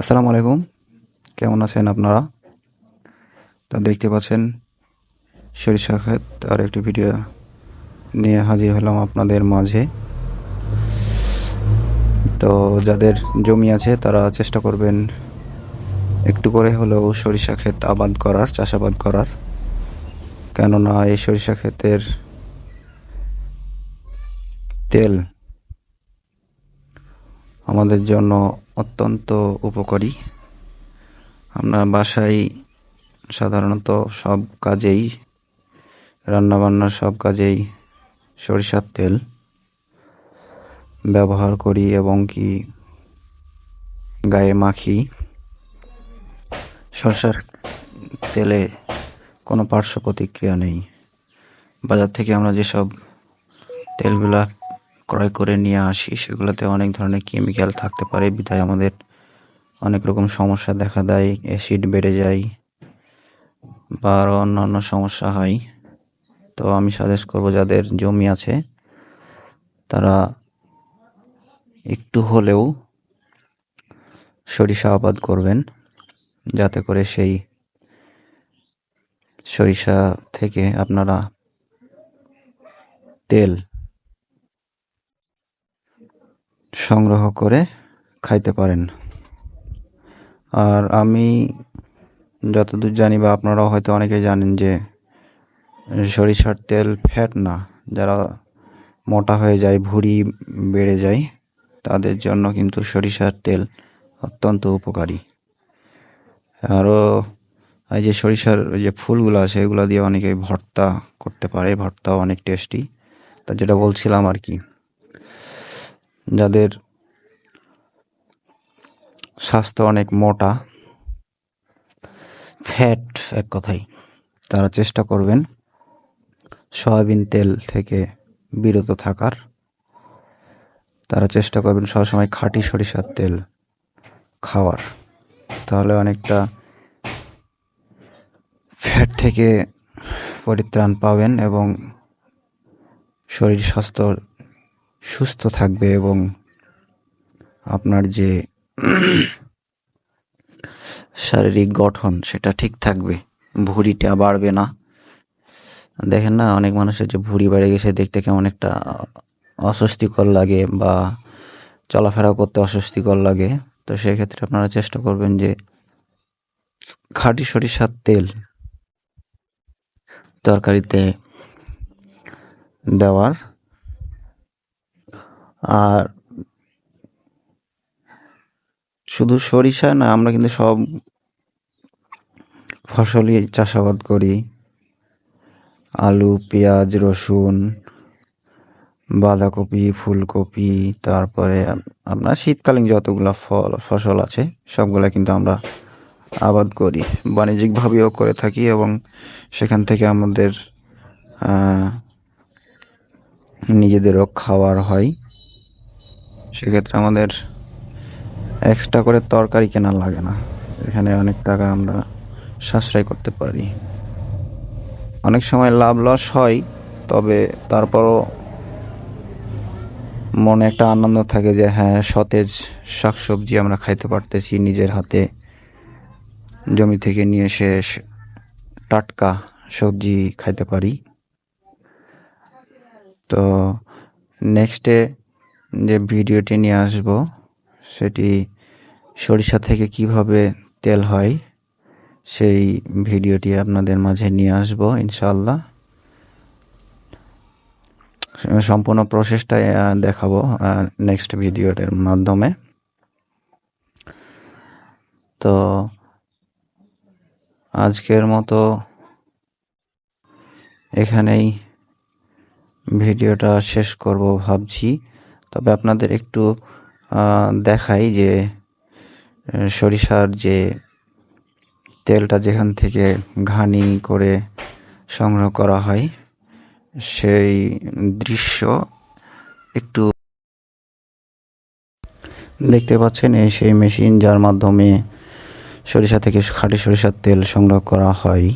আসসালামু আলাইকুম। কেমন আছেন আপনারা? তা দেখতে পাচ্ছেন, সরিষা ক্ষেত আর একটি ভিডিও নিয়ে হাজির হলাম আপনাদের মাঝে। তো যাদের জমি আছে, তারা চেষ্টা করবেন একটু করে হলেও সরিষা ক্ষেত আবাদ করার, চাষাবাদ করার। কেননা এই সরিষা ক্ষেতের তেল আমাদের জন্য অত্যন্ত উপকারী। আমরা বাসায় সাধারণত সব কাজেই রান্নাবান্নার সব কাজেই সরিষার তেল ব্যবহার করি এবং কি গায়ে মাখি। সরষার তেলে কোনো পার্শ্ব প্রতিক্রিয়া নেই। বাজার থেকে আমরা যেসব তেলগুলা ক্রয় করে নিয়ে আসি, সেগুলোতে অনেক ধরনের কেমিক্যাল থাকতে পারে। বিধায় আমাদের অনেক রকম সমস্যা দেখা দেয় অ্যাসিড বেড়ে যায় বা আরও অন্যান্য সমস্যা হয়। তো আমি সাজেস্ট করব যাদের জমি আছে, তারা একটু হলেও সরিষা আবাদ করবেন, যাতে করে সেই সরিষা থেকে আপনারা তেল সংগ্রহ করে খাইতে পারেন। আর আমি যতদূর জানি বা আপনারাও হয়তো অনেকে জানেন যে সরিষার তেল ফ্যাট না, যারা মোটা হয়ে যায়, ভুঁড়ি বেড়ে যায়, তাদের জন্য কিন্তু সরিষার তেল অত্যন্ত উপকারী। আরও এই যে সরিষার যে ফুলগুলো আছে, এগুলো দিয়ে অনেকে ভর্তা করতে পারে, ভর্তাও অনেক টেস্টি। তা যেটা বলছিলাম আর কি। যাদের স্বাস্থ্য অনেক মোটা ফ্যাট এক কথাই, তারা চেষ্টা করবেন সয়াবিন তেল থেকে বিরত থাকার। তারা চেষ্টা করবেন সবসময় খাঁটি সরিষার তেল খাওয়ার। তাহলে অনেকটা ফ্যাট থেকে পরিত্রাণ পাবেন এবং শরীর স্বাস্থ্য সুস্থ থাকবে এবং আপনার যে শারীরিক গঠন সেটা ঠিক থাকবে। ভুঁড়িটা বাড়বে না। দেখেন না, অনেক মানুষের যে ভুঁড়ি বেড়ে গেছে দেখতে কেমন একটা অস্বস্তিকর লাগে বা চলাফেরা করতে অস্বস্তিকর লাগে। তো সেক্ষেত্রে আপনারা চেষ্টা করবেন যে খাঁটি সরিষার তেল তরকারিতে দেওয়ার। আর শুধু সরিষা না, আমরা কিন্তু সব ফসলই চাষাবাদ করি। আলু, পেঁয়াজ, রসুন, বাঁধাকপি, ফুলকপি, তারপরে আপনার শীতকালীন যতগুলো ফল, ফসল আছে, সবগুলা কিন্তু আমরা আবাদ করি, বাণিজ্যিকভাবেও করে থাকি এবং সেখান থেকে আমাদের নিজেদেরও খাওয়ার হয়। সেক্ষেত্রে আমাদের এক্সট্রা করে তরকারি কেনা লাগে না। এখানে অনেক টাকা আমরা সাশ্রয় করতে পারি। অনেক সময় লাভ লস হয়, তবে তারপরও মনে একটা আনন্দ থাকে যে হ্যাঁ সতেজ শাকসবজি আমরা খাইতে পারতেছি নিজের হাতে। জমি থেকে নিয়ে এসে টাটকা সবজি খাইতে পারি। তো নেক্সটে যে ভিডিওটি নিয়ে আসব, সেটি সরিষা থেকে কীভাবে তেল হয়, সেই ভিডিওটি আপনাদের মাঝে নিয়ে আসব ইনশাল্লাহ সম্পূর্ণ প্রসেসটা দেখাবো নেক্সট ভিডিওর মাধ্যমে। তো আজকের মতো এখানেই ভিডিওটা শেষ করব ভাবছি। তবে আপনাদের একটু দেখাই যে সরিষার যে তেলটা যেখান থেকে ঘানি করে সংগ্রহ করা হয়, সেই দৃশ্য একটু দেখতে পাচ্ছেন এই সেই মেশিন যার মাধ্যমে সরিষা থেকে খাঁটি সরিষার তেল সংগ্রহ করা হয়।